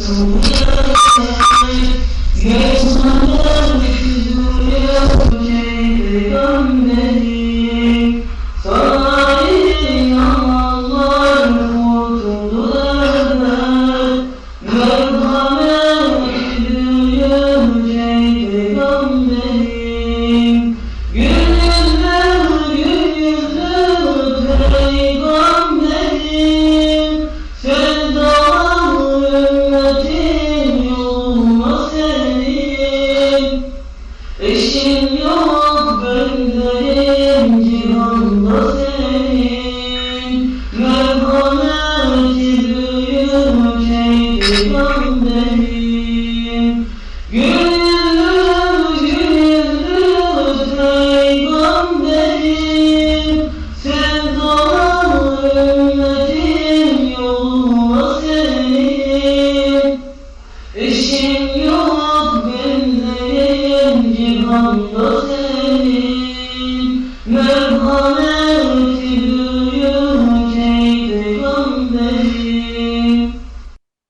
Yeah. Eşin yok gönderim cihanda senin. Merhameti büyük peygamberim Gülüm gülüm peygamberim Sevdalı ümmetim Eşin Move.